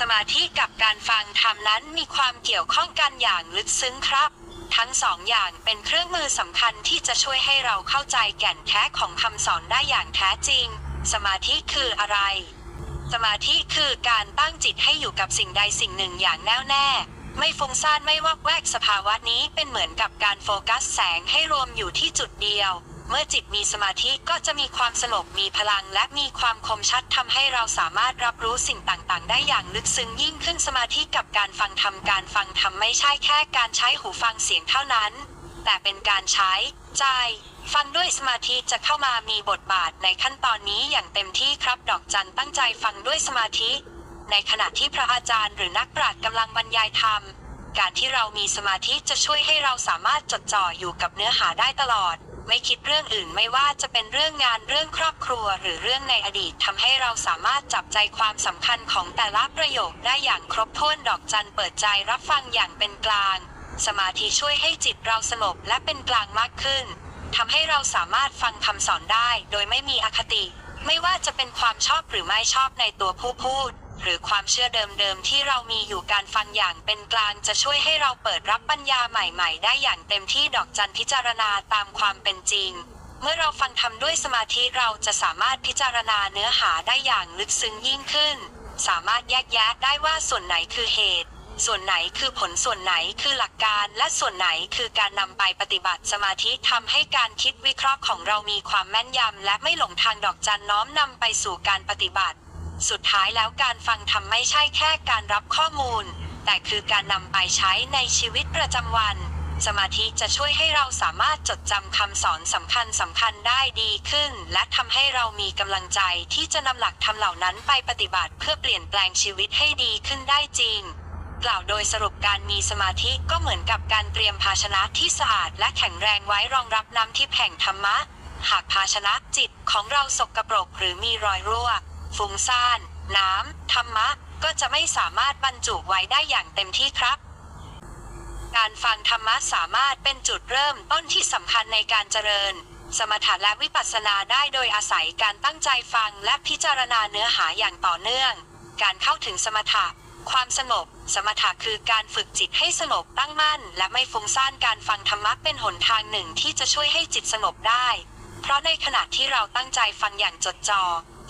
สมาธิกับการฟังธรรมนั้นมีความเกี่ยวข้องกันอย่างลึกซึ้งครับ ทั้งสองอย่างเป็นเครื่องมือสำคัญที่จะช่วยให้เราเข้าใจแก่นแท้ของคำสอนได้อย่างแท้จริง สมาธิคืออะไร สมาธิคือการตั้งจิตให้อยู่กับสิ่งใดสิ่งหนึ่งอย่างแน่วแน่ไม่ฟุ้งซ่านไม่วอกแวกสภาวะนี้เป็นเหมือนกับการโฟกัสแสงให้รวมอยู่ที่จุดเดียว เมื่อจิตมีสมาธิก็จะมีความสงบมีพลัง และมีความคมชัดทำให้เราสามารถรับรู้สิ่งต่างๆ ได้อย่างลึกซึ้งยิ่งขึ้นสมาธิกับการฟังธรรมการฟังธรรมไม่ใช่แค่การใช้หูฟังเสียงเท่านั้น แต่เป็นการใช้ใจฟังด้วยสมาธิจะเข้ามามีบทบาทในขั้นตอนนี้อย่างเต็มที่ครับดอกจันตั้งใจฟังด้วยสมาธิ ในขณะที่พระอาจารย์หรือนักปราชญ์กำลังบรรยายธรรม การที่เรามีสมาธิจะช่วยให้เราสามารถจดจ่ออยู่กับเนื้อหาได้ตลอด ไม่คิดเรื่องอื่นไม่ว่าจะเป็นเรื่องงานเรื่องครอบครัว หรือเรื่องในอดีตทำให้เราสามารถจับใจความสำคัญของแต่ละประโยคได้อย่างครบถ้วนดอกจันเปิดใจรับฟังอย่างเป็นกลาง สมาธิช่วยให้จิตเราสงบและเป็นกลางมากขึ้นทำให้เราสามารถฟังคำสอนได้ โดยไม่มีอคติ ไม่ว่าจะเป็นความชอบหรือไม่ชอบในตัวผู้พูด หรือความเชื่อเดิมๆที่เรามีอยู่การฟังอย่างเป็นกลางจะช่วยให้เราเปิดรับปัญญาใหม่ๆ ได้อย่างเต็มที่ดอกจันพิจารณาตามความเป็นจริง เมื่อเราฟังทำด้วยสมาธิเราจะสามารถพิจารณาเนื้อหาได้อย่างลึกซึ้งยิ่งขึ้น สามารถแยกแยะได้ว่าส่วนไหนคือเหตุ ส่วนไหนคือผลส่วนไหนคือหลักการ และส่วนไหนคือการนำไปปฏิบัติสมาธิทำให้การคิดวิเคราะห์ของเรามีความแม่นยำและไม่หลงทางดอกจันน้อมนำไปสู่การปฏิบัติ สุดท้ายแล้วการฟังทำไม่ใช่แค่การรับข้อมูล แต่คือการนำไปใช้ในชีวิตประจำวัน สมาธิจะช่วยให้เราสามารถจดจำคำสอนสำคัญสำคัญได้ดีขึ้น และทำให้เรามีกำลังใจที่จะนำหลักธรรมเหล่านั้นไปปฏิบัติเพื่อเปลี่ยนแปลงชีวิตให้ดีขึ้นได้จริง กล่าวโดยสรุปการมีสมาธิก็เหมือนกับการเตรียมภาชนะที่สะอาดและแข็งแรงไว้รองรับน้ำทิพย์แห่งธรรมะ หากภาชนะจิตของเราสกปรกหรือมีรอยรั่ว ฟุ้งซ่าน น้ำธรรมะ ก็จะไม่สามารถบรรจุไว้ได้อย่างเต็มที่ครับ การฟังธรรมะสามารถเป็นจุดเริ่มต้นที่สำคัญในการเจริญ สมถะและวิปัสสนาได้โดยอาศัยการตั้งใจฟังและพิจารณาเนื้อหาอย่างต่อเนื่อง การเข้าถึงสมถะความสงบ สมถะคือการฝึกจิตให้สงบตั้งมั่น และไม่ฟุ้งซ่านการฟังธรรมะเป็นหนทางหนึ่งที่จะช่วยให้จิตสงบได้ เพราะในขณะที่เราตั้งใจฟังอย่างจดจ่อ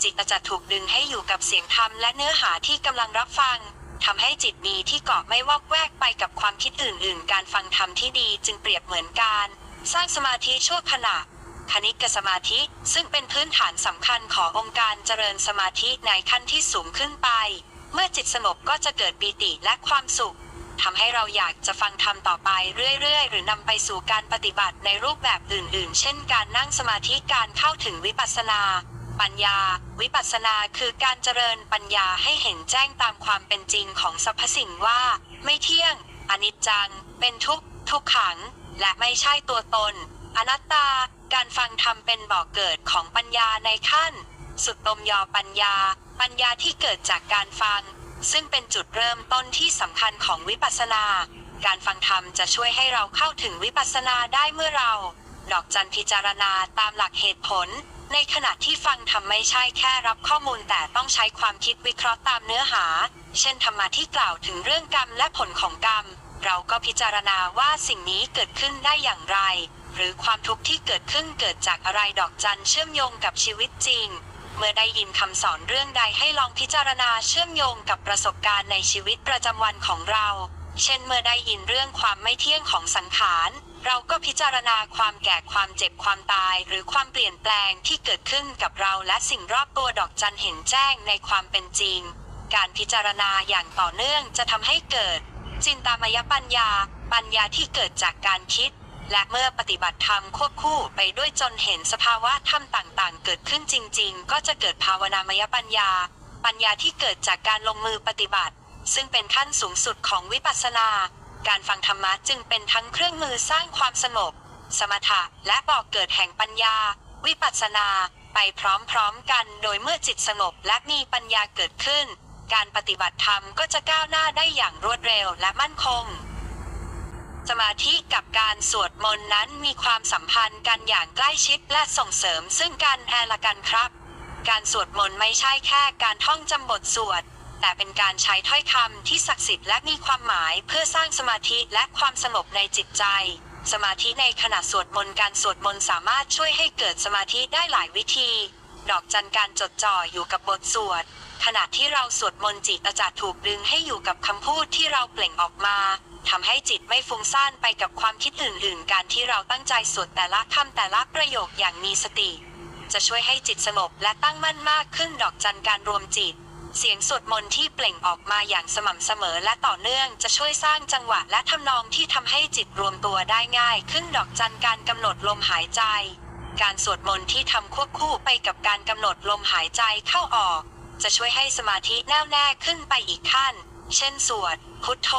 จิตจะถูกดึงให้อยู่กับเสียงธรรมและเนื้อหาที่กำลังรับฟังทำให้จิตมีที่เกาะไม่วอกแวกไปกับความคิดอื่น ๆ การฟังธรรมที่ดีจึงเปรียบเหมือนการ สร้างสมาธิชั่วขณะคณิกสมาธิซึ่งเป็นพื้นฐานสำคัญขององค์การเจริญสมาธิในขั้นที่สูงขึ้นไป เมื่อจิตสงบก็จะเกิดปีติและความสุขทำให้เราอยากจะฟังธรรมต่อไปเรื่อยๆ หรือนำไปสู่การปฏิบัติในรูปแบบอื่น ๆ เช่น การนั่งสมาธิการเข้าถึงวิปัสสนา ปัญญา วิปัสสนาคือการเจริญปัญญาให้เห็นแจ้งตามความเป็นจริงของสรรพสิ่งว่า ไม่เที่ยง อนิจจัง เป็นทุกทุกขัง และไม่ใช่ตัวตน อนัตตา การฟังธรรมเป็นบ่อกเกิดของปัญญาในขั้น สุดตมยอปัญญา ปัญญาที่เกิดจากการฟัง ซึ่งเป็นจุดเริ่มต้นที่สำคัญของวิปัสสนา การฟังธรรมจะช่วยให้เราเข้าถึงวิปัสสนาได้เมื่อเรา ดอกจันพิจารณาตามหลักเหตุผล ในขณะที่ฟังธรรมไม่ใช่แค่รับข้อมูลแต่ต้องใช้ความคิดวิเคราะห์ตามเนื้อหา เช่นธรรมะที่กล่าวถึงเรื่องกรรมและผลของกรรม เราก็พิจารณาว่าสิ่งนี้เกิดขึ้นได้อย่างไร หรือความทุกข์ที่เกิดขึ้นเกิดจากอะไรดอกจันเชื่อมโยงกับชีวิตจริง เมื่อได้ยินคำสอนเรื่องใดให้ลองพิจารณาเชื่อมโยงกับประสบการณ์ในชีวิตประจำวันของเรา เช่นเมื่อได้ยินเรื่องความไม่เที่ยงของสังขาร เราก็พิจารณาความแก่ความเจ็บความตาย หรือความเปลี่ยนแปลงที่เกิดขึ้นกับเราและสิ่งรอบตัวดอกจันเห็นแจ้งในความเป็นจริง การพิจารณาอย่างต่อเนื่องจะทำให้เกิด จินตามยปัญญา ปัญญาที่เกิดจากการคิด และเมื่อปฏิบัติธรรมควบคู่ไปด้วยจนเห็นสภาวะธรรมต่างๆ เกิดขึ้นจริง ๆ ก็จะเกิดภาวนามยปัญญา ปัญญาที่เกิดจากการลงมือปฏิบัติ ซึ่งเป็นขั้นสูงสุดของวิปัสสนา การฟังธรรมะจึงเป็นทั้งเครื่องมือสร้างความสงบ สมถะและบอกเกิดแห่งปัญญา วิปัสสนาไปพร้อมๆกัน โดยเมื่อจิตสงบและมีปัญญาเกิดขึ้น การปฏิบัติธรรมก็จะก้าวหน้าได้อย่างรวดเร็วและมั่นคง สมาธิกับการสวดมนต์นั้นมีความสัมพันธ์กันอย่างใกล้ชิดและส่งเสริมซึ่งกันและกันครับ การสวดมนต์ไม่ใช่แค่การท่องจำบทสวด แต่เป็นการใช้ถ้อยคำที่ศักดิ์สิทธิ์และมีความหมายเพื่อสร้างสมาธิและความสงบในจิตใจ สมาธิในขณะสวดมนต์การสวดมนต์สามารถช่วยให้เกิดสมาธิได้หลายวิธี ดอกจันการจดจ่ออยู่กับบทสวด ขณะที่เราสวดมนต์จิตจะถูกดึงให้อยู่กับคำพูดที่เราเปล่งออกมาทำให้จิตไม่ฟุ้งซ่านไปกับความคิดอื่น ๆ การที่เราตั้งใจสวดแต่ละคำแต่ละประโยคอย่างมีสติ จะช่วยให้จิตสงบและตั้งมั่นมากขึ้นดอกจันการรวมจิต เสียงสวดมนต์ที่เปล่งออกมาอย่างสม่ำเสมอและต่อเนื่องจะช่วยสร้างจังหวะและทำนองที่ทำให้จิตรวมตัวได้ง่ายขึ้นดอกจันการกำหนดลมหายใจ การสวดมนต์ที่ทำควบคู่ไปกับการกำหนดลมหายใจเข้าออก จะช่วยให้สมาธิแน่วแน่ขึ้นไปอีกขั้น เช่นสวด พุทโธ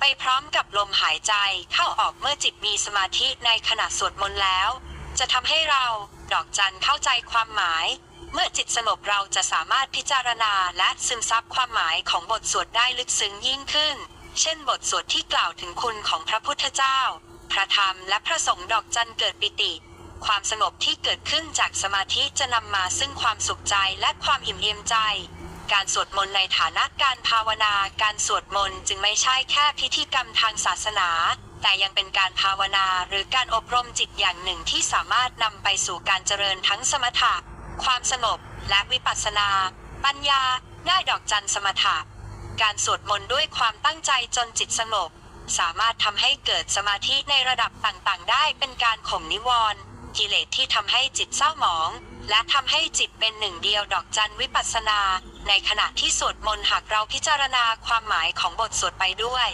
ไปพร้อมกับลมหายใจเข้าออกเมื่อจิตมีสมาธิในขณะสวดมนต์แล้ว จะทำให้เรา ดอกจันเข้าใจความหมาย เมื่อจิตสงบเราจะสามารถพิจารณาและซึมซับความหมายของบทสวดได้ลึกซึ้งยิ่งขึ้น เช่นบทสวดที่กล่าวถึงคุณของพระพุทธเจ้า พระธรรมและพระสงฆ์ดอกจันเกิดปิติ ความสงบที่เกิดขึ้นจากสมาธิจะนำมาซึ่งความสุขใจและความอิ่มเอียมใจ การสวดมนต์ในฐานะการภาวนา การสวดมนต์จึงไม่ใช่แค่พิธีกรรมทางศาสนาแต่ยังเป็นการภาวนาหรือการอบรมจิตอย่างหนึ่งที่สามารถนำไปสู่การเจริญทั้งสมถะ ความสงบและวิปัสสนา ปัญญาได้ดอกจันสมถะ การสวดมนต์ด้วยความตั้งใจจนจิตสงบ สามารถทำให้เกิดสมาธิในระดับต่างๆ ได้เป็นการข่มนิวรณ์กิเลสที่ทำให้จิตเศร้าหมอง และทำให้จิตเป็นหนึ่งเดียวดอกจันวิปัสสนา ในขณะที่สวดมนต์หากเราพิจารณาความหมายของบทสวดไปด้วย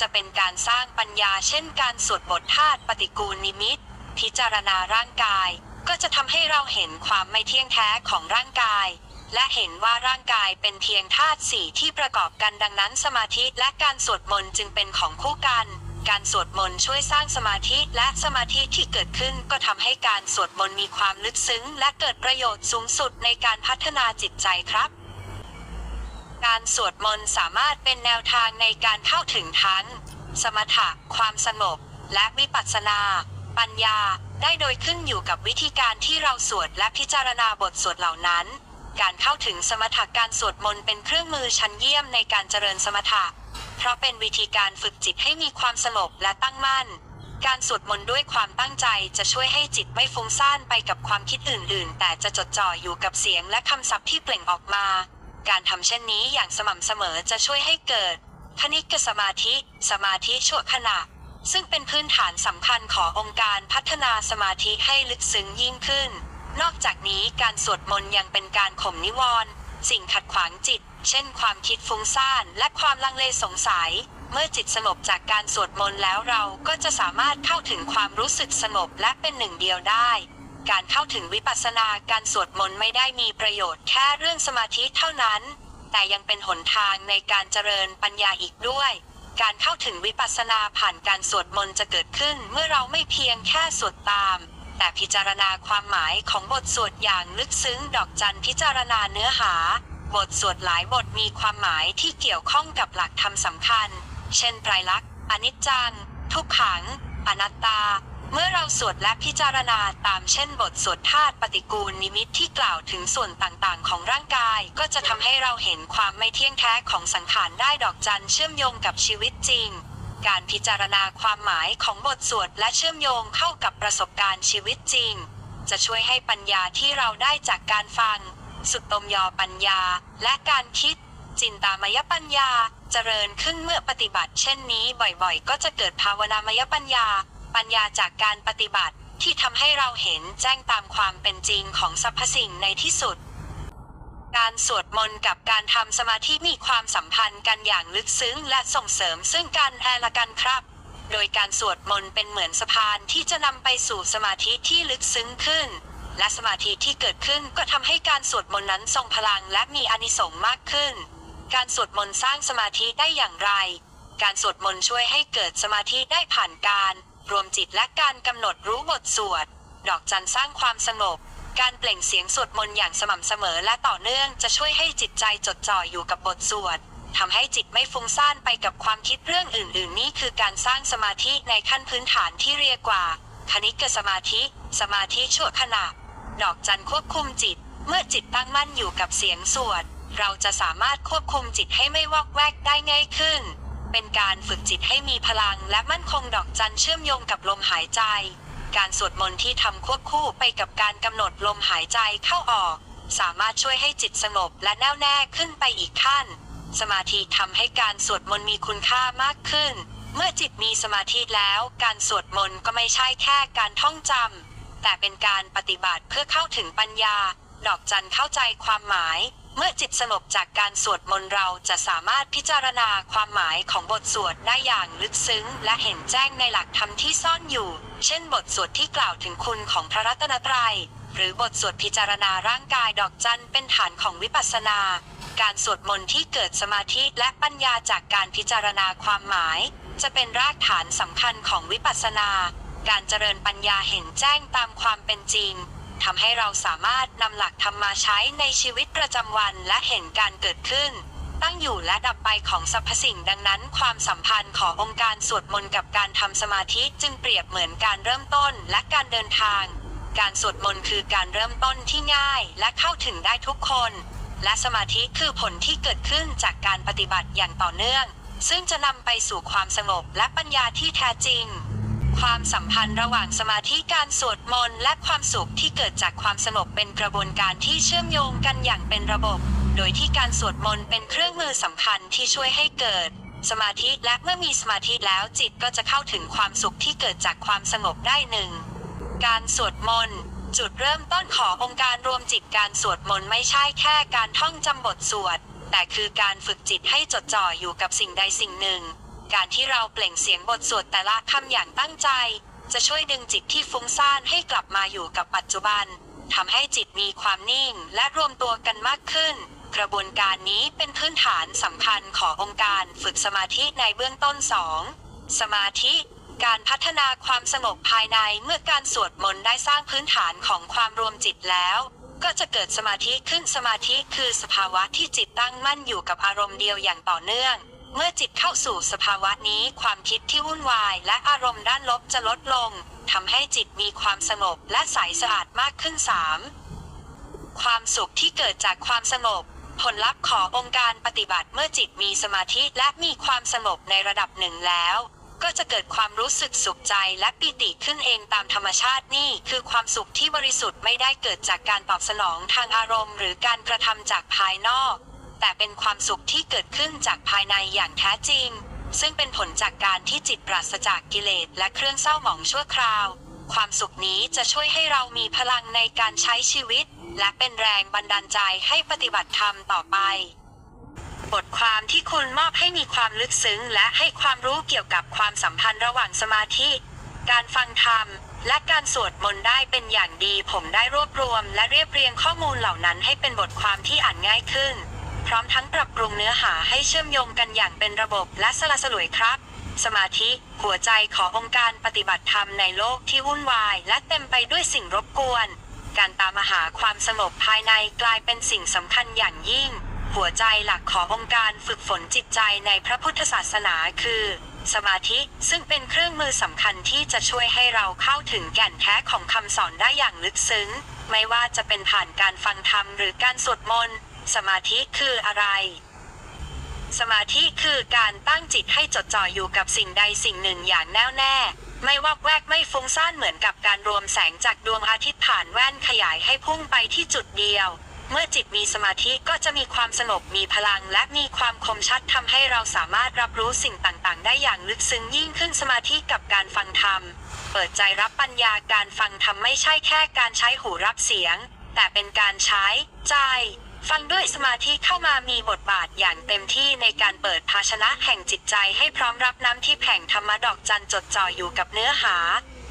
จะเป็นการสร้างปัญญาเช่นการสวดบทธาตุปฏิกูลนิมิต พิจารณาร่างกาย ก็จะทำให้เราเห็นความไม่เที่ยงแท้ของร่างกาย และเห็นว่าร่างกายเป็นเพียงธาตุสี่ที่ประกอบกันดังนั้นสมาธิและการสวดมนต์จึงเป็นของคู่กัน การสวดมนต์ช่วยสร้างสมาธิและสมาธิที่เกิดขึ้นก็ทำให้การสวดมนต์มีความลึกซึ้ง และเกิดประโยชน์สูงสุดในการพัฒนาจิตใจครับการสวดมนต์สามารถเป็นแนวทางในการเข้าถึงทั้ง สมถะ ความสงบ และวิปัสสนา ปัญญาได้โดยขึ้นอยู่กับวิธีการที่เราสวดและพิจารณาบทสวดเหล่านั้น การเข้าถึงสมถะการสวดมนต์เป็นเครื่องมือชั้นเยี่ยมในการเจริญสมถะ เพราะเป็นวิธีการฝึกจิตให้มีความสงบและตั้งมั่น การสวดมนต์ด้วยความตั้งใจจะช่วยให้จิตไม่ฟุ้งซ่านไปกับความคิดอื่น ๆ แต่จะจดจ่ออยู่กับเสียงและคำศัพท์ที่เปล่งออกมา การทำเช่นนี้อย่างสม่ำเสมอจะช่วยให้เกิดคณิกสมาธิ สมาธิชั่วขณะ ซึ่งเป็นพื้นฐานสำคัญขององค์การพัฒนาสมาธิให้ลึกซึ้งยิ่งขึ้น นอกจากนี้การสวดมนต์ยังเป็นการข่มนิวรณ์สิ่งขัดขวางจิต เช่นความคิดฟุ้งซ่านและความลังเลสงสัย เมื่อจิตสงบจากการสวดมนต์แล้วเราก็จะสามารถเข้าถึงความรู้สึกสงบและเป็นหนึ่งเดียวได้ การเข้าถึงวิปัสสนาการสวดมนต์ไม่ได้มีประโยชน์แค่เรื่องสมาธิเท่านั้น แต่ยังเป็นหนทางในการเจริญปัญญาอีกด้วย การเข้าถึงวิปัสสนาผ่านการสวดมนต์จะเกิดขึ้นเมื่อเราไม่เพียงแค่สวดตาม แต่พิจารณาความหมายของบทสวดอย่างลึกซึ้งดอกจันพิจารณาเนื้อหา บทสวดหลายบทมีความหมายที่เกี่ยวข้องกับหลักธรรมสำคัญ เช่นไตรลักษณ์อนิจจัง ทุกขัง อนัตตา เมื่อเราสวดและพิจารณาตามเช่นบทสวดธาตุปฏิกูลนิมิตที่กล่าวถึงส่วนต่างๆ ของร่างกาย ก็จะทำให้เราเห็นความไม่เที่ยงแท้ของสังขารได้ดอกจันเชื่อมโยงกับชีวิตจริง การพิจารณาความหมายของบทสวดและเชื่อมโยงเข้ากับประสบการณ์ชีวิตจริง จะช่วยให้ปัญญาที่เราได้จากการฟัง สุตตมยอปัญญา และการคิด จินตามยปัญญา เจริญขึ้นเมื่อปฏิบัติ เช่นนี้บ่อยๆ ก็จะเกิดภาวนามยปัญญา ปัญญาจากการปฏิบัติที่ทำให้เราเห็นแจ้งตามความเป็นจริงของสรรพสิ่งในที่สุด การสวดมนต์กับการทำสมาธิมีความสัมพันธ์กันอย่างลึกซึ้งและส่งเสริมซึ่งกันและกันครับ โดยการสวดมนต์เป็นเหมือนสะพานที่จะนำไปสู่สมาธิที่ลึกซึ้งขึ้น และสมาธิที่เกิดขึ้นก็ทำให้การสวดมนต์นั้นทรงพลังและมีอนิสงส์มากขึ้น การสวดมนต์สร้างสมาธิได้อย่างไร การสวดมนต์ช่วยให้เกิดสมาธิได้ผ่านการ รวมจิตและการกำหนดรู้บทสวด ดอกจันสร้างความสงบ การเปล่งเสียงสวดมนต์อย่างสม่ำเสมอและต่อเนื่องจะช่วยให้จิตใจจดจ่ออยู่กับบทสวดทำให้จิตไม่ฟุ้งซ่านไปกับความคิดเรื่องอื่น ๆ นี่คือการสร้างสมาธิในขั้นพื้นฐานที่เรียกว่าคณิกสมาธิ สมาธิชั่วขณะ ดอกจันควบคุมจิต เมื่อจิตตั้งมั่นอยู่กับเสียงสวด เราจะสามารถควบคุมจิตให้ไม่วอกแวกได้ง่ายขึ้น เป็นการฝึกจิตให้มีพลังและมั่นคงดอกจันเชื่อมโยงกับลมหายใจ การสวดมนต์ที่ทำควบคู่ไปกับการกำหนดลมหายใจเข้าออก สามารถช่วยให้จิตสงบและแน่วแน่ขึ้นไปอีกขั้น สมาธิทำให้การสวดมนต์มีคุณค่ามากขึ้น เมื่อจิตมีสมาธิแล้ว การสวดมนต์ก็ไม่ใช่แค่การท่องจำแต่เป็นการปฏิบัติเพื่อเข้าถึงปัญญา ดอกจันเข้าใจความหมาย เมื่อจิตสงบจากการสวดมนต์เราจะสามารถพิจารณาความหมายของบทสวดได้อย่างลึกซึ้ง และเห็นแจ้งในหลักธรรมที่ซ่อนอยู่ เช่นบทสวดที่กล่าวถึงคุณของพระรัตนตรัย หรือบทสวดพิจารณาร่างกายดอกจันเป็นฐานของวิปัสสนา การสวดมนต์ที่เกิดสมาธิและปัญญาจากการพิจารณาความหมาย จะเป็นรากฐานสำคัญของวิปัสสนา การเจริญปัญญาเห็นแจ้งตามความเป็นจริง ทำให้เราสามารถนำหลักธรรมมาใช้ในชีวิตประจำวันและเห็นการเกิดขึ้น ตั้งอยู่และดับไปของสรรพสิ่งดังนั้น ความสัมพันธ์ขององค์การสวดมนต์กับการทำสมาธิจึงเปรียบเหมือนการเริ่มต้นและการเดินทาง การสวดมนต์คือการเริ่มต้นที่ง่ายและเข้าถึงได้ทุกคน และสมาธิคือผลที่เกิดขึ้นจากการปฏิบัติอย่างต่อเนื่อง ซึ่งจะนำไปสู่ความสงบและปัญญาที่แท้จริง ความสัมพันธ์ระหว่างสมาธิการสวดมนต์และความสุขที่เกิดจากความสงบเป็นกระบวนการที่เชื่อมโยงกันอย่างเป็นระบบ โดยที่การสวดมนต์เป็นเครื่องมือสำคัญที่ช่วยให้เกิด สมาธิและเมื่อมีสมาธิแล้วจิตก็จะเข้าถึงความสุขที่เกิดจากความสงบได้หนึ่งการสวดมนต์จุดเริ่มต้นขององค์การรวมจิตการสวดมนต์ไม่ใช่แค่การท่องจำบทสวด แต่คือการฝึกจิตให้จดจ่ออยู่กับสิ่งใดสิ่งหนึ่ง การที่เราเปล่งเสียงบทสวดแต่ละคำอย่างตั้งใจ จะช่วยดึงจิตที่ฟุ้งซ่านให้กลับมาอยู่กับปัจจุบันทำให้จิตมีความนิ่งและรวมตัวกันมากขึ้น กระบวนการนี้เป็นพื้นฐานสำคัญขององค์การฝึกสมาธิในเบื้องต้น 2. สมาธิ การพัฒนาความสงบภายในเมื่อการสวดมนต์ได้สร้างพื้นฐานของความรวมจิตแล้ว ก็จะเกิดสมาธิขึ้นสมาธิคือสภาวะที่จิตตั้งมั่นอยู่กับอารมณ์เดียวอย่างต่อเนื่อง เมื่อจิตเข้าสู่สภาวะนี้ความคิดที่วุ่นวายและอารมณ์ด้านลบจะลดลงทำให้จิตมีความสงบและใสสะอาดมากขึ้น 3. ความสุขที่เกิดจากความสงบ ผลลัพธ์ขององค์การปฏิบัติเมื่อจิตมีสมาธิและมีความสงบในระดับหนึ่งแล้ว ก็จะเกิดความรู้สึกสุขใจและปิติขึ้นเองตามธรรมชาตินี่คือความสุขที่บริสุทธิ์ไม่ได้เกิดจากการตอบสนองทางอารมณ์ หรือการกระทำจากภายนอก แต่เป็นความสุขที่เกิดขึ้นจากภายในอย่างแท้จริง ซึ่งเป็นผลจากการที่จิตปราศจากกิเลสและเครื่องเศร้าหมองชั่วคราว ความสุขนี้จะช่วยให้เรามีพลังในการใช้ชีวิต และเป็นแรงบันดาลใจให้ปฏิบัติธรรมต่อไป บทความที่คุณมอบให้มีความลึกซึ้ง และให้ความรู้เกี่ยวกับความสัมพันธ์ระหว่างสมาธิ การฟังธรรมและการสวดมนต์ได้เป็นอย่างดี ผมได้รวบรวม และเรียบเรียงข้อมูลเหล่านั้นให้เป็นบทความที่อ่านง่ายขึ้น พร้อมทั้งปรับปรุงเนื้อหาให้เชื่อมโยงกันอย่างเป็นระบบและสละสลวยครับ สมาธิ หัวใจขององค์การปฏิบัติธรรมในโลกที่วุ่นวาย และเต็มไปด้วยสิ่งรบกวน การตามหาความสงบภายในกลายเป็นสิ่งสำคัญอย่างยิ่ง หัวใจหลักขององค์การฝึกฝนจิตใจในพระพุทธศาสนาคือ สมาธิซึ่งเป็นเครื่องมือสำคัญที่จะช่วยให้เราเข้าถึงแก่นแท้ของคำสอนได้อย่างลึกซึ้ง ไม่ว่าจะเป็นผ่านการฟังธรรมหรือการสวดมนต์ สมาธิคืออะไร สมาธิคือการตั้งจิตให้จดจ่ออยู่กับสิ่งใดสิ่งหนึ่งอย่างแน่วแน่ ไม่วักแวกไม่ฟุ้งซ่านเหมือนกับการรวมแสงจากดวงอาทิตย์ผ่านแว่นขยายให้พุ่งไปที่จุดเดียว เมื่อจิตมีสมาธิก็จะมีความสงบมีพลังและมีความคมชัดทำให้เราสามารถรับรู้สิ่งต่างๆ ได้อย่างลึกซึ้งยิ่งขึ้นสมาธิกับการฟังธรรม เปิดใจรับปัญญาการฟังธรรมไม่ใช่แค่การใช้หูรับเสียง แต่เป็นการใช้ใจ ฟังด้วยสมาธิเข้ามามีบทบาทอย่างเต็มที่ในการเปิดภาชนะแห่งจิตใจให้พร้อมรับน้ำที่แผงธรรมดอกจันจดจ่ออยู่กับเนื้อหา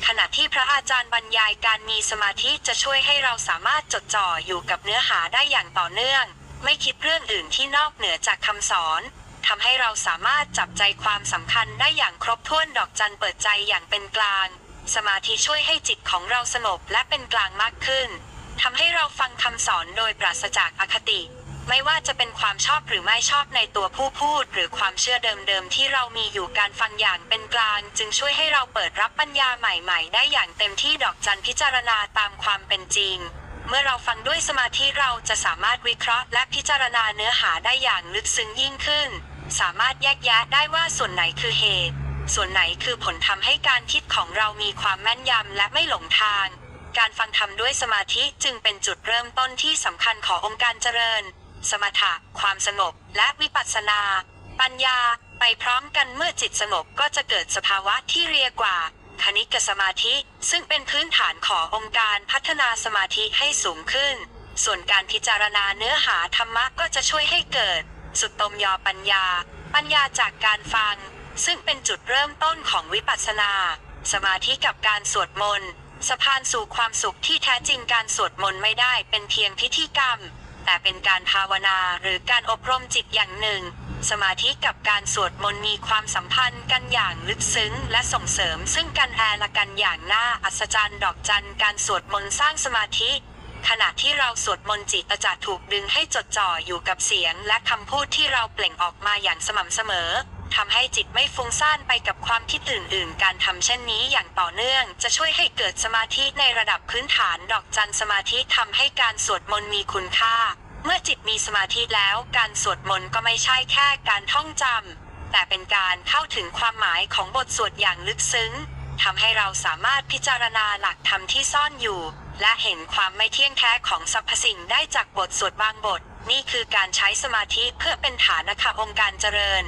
ขณะที่พระอาจารย์บรรยายการมีสมาธิจะช่วยให้เราสามารถจดจ่ออยู่กับเนื้อหาได้อย่างต่อเนื่อง ไม่คิดเรื่องอื่นที่นอกเหนือจากคำสอนทำให้เราสามารถจับใจความสำคัญได้อย่างครบถ้วนดอกจันเปิดใจอย่างเป็นกลาง สมาธิช่วยให้จิตของเราสงบและเป็นกลางมากขึ้น ทำให้เราฟังคำสอนโดยปราศจากอคติ ไม่ว่าจะเป็นความชอบหรือไม่ชอบในตัวผู้พูด หรือความเชื่อเดิมๆที่เรามีอยู่การฟังอย่างเป็นกลาง จึงช่วยให้เราเปิดรับปัญญาใหม่ๆ ได้อย่างเต็มที่ดอกจันพิจารณาตามความเป็นจริง เมื่อเราฟังด้วยสมาธิเราจะสามารถวิเคราะห์ และพิจารณาเนื้อหาได้อย่างลึกซึ้งยิ่งขึ้น สามารถแยกแยะได้ว่าส่วนไหนคือเหตุ ส่วนไหนคือผลทำให้การคิดของเรามีความแม่นยำและไม่หลงทาง การฟังธรรมด้วยสมาธิจึงเป็นจุดเริ่มต้นที่สำคัญขององค์การเจริญ สมถะ ความสงบ และวิปัสสนา ปัญญา ไปพร้อมกันเมื่อจิตสงบก็จะเกิดสภาวะที่เรียกว่าคณิกสมาธิ ซึ่งเป็นพื้นฐานขององค์การพัฒนาสมาธิให้สูงขึ้น ส่วนการพิจารณาเนื้อหาธรรมะก็จะช่วยให้เกิด สุตตมยอปัญญา ปัญญาจากการฟัง ซึ่งเป็นจุดเริ่มต้นของวิปัสสนา สมาธิกับการสวดมนต์ สะพานสู่ความสุขที่แท้จริงการสวดมนต์ไม่ได้เป็นเพียงพิธีกรรม แต่เป็นการภาวนาหรือการอบรมจิตอย่างหนึ่ง สมาธิกับการสวดมนต์มีความสัมพันธ์กันอย่างลึกซึ้ง และส่งเสริมซึ่งกันและละกันอย่างน่าอัศจรรย์ดอกจันการสวดมนต์สร้างสมาธิ ขณะที่เราสวดมนต์จิตจะถูกดึงให้จดจ่ออยู่กับเสียง และคำพูดที่เราเปล่งออกมาอย่างสม่ำเสมอ ทำให้จิตไม่ฟุ้งซ่านไปกับความคิดอื่นๆ การทำเช่นนี้อย่างต่อเนื่อง จะช่วยให้เกิดสมาธิในระดับพื้นฐานดอกจันสมาธิทำให้การสวดมนต์มีคุณค่า เมื่อจิตมีสมาธิแล้วการสวดมนต์ก็ไม่ใช่แค่การท่องจำแต่เป็นการเข้าถึงความหมายของบทสวดอย่างลึกซึ้งทำให้เราสามารถพิจารณาหลักธรรมที่ซ่อนอยู่ และเห็นความไม่เที่ยงแท้ของสรรพสิ่งได้จากบทสวดบางบท นี่คือการใช้สมาธิเพื่อเป็นฐานนะคะองค์การเจริญ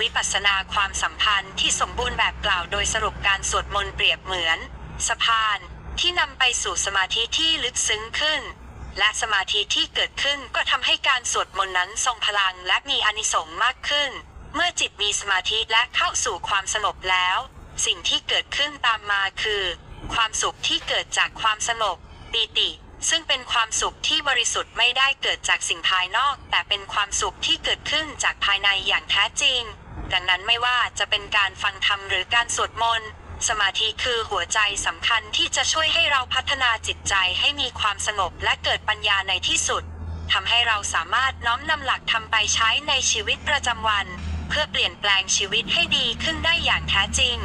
วิปัสสนาความสัมพันธ์ที่สมบูรณ์แบบกล่าวโดยสรุปการสวดมนต์เปรียบเหมือน สะพานที่นำไปสู่สมาธิที่ลึกซึ้งขึ้น และสมาธิที่เกิดขึ้นก็ทำให้การสวดมนต์นั้นทรงพลังและมีอนิสงส์มากขึ้น เมื่อจิตมีสมาธิและเข้าสู่ความสงบแล้ว สิ่งที่เกิดขึ้นตามมาคือ ความสุขที่เกิดจากความสงบปีติซึ่งเป็นความสุขที่บริสุทธิ์ไม่ได้เกิดจากสิ่งภายนอก แต่เป็นความสุขที่เกิดขึ้นจากภายในอย่างแท้จริง ดังนั้นไม่ว่าจะเป็นการฟังธรรมหรือการสวดมนต์สมาธิคือหัวใจสำคัญที่จะช่วยให้เราพัฒนาจิตใจให้มีความสงบและเกิดปัญญาในที่สุดทำให้เราสามารถน้อมนำหลักธรรมไปใช้ในชีวิตประจำวัน เพื่อเปลี่ยนแปลงชีวิตให้ดีขึ้นได้อย่างแท้จริง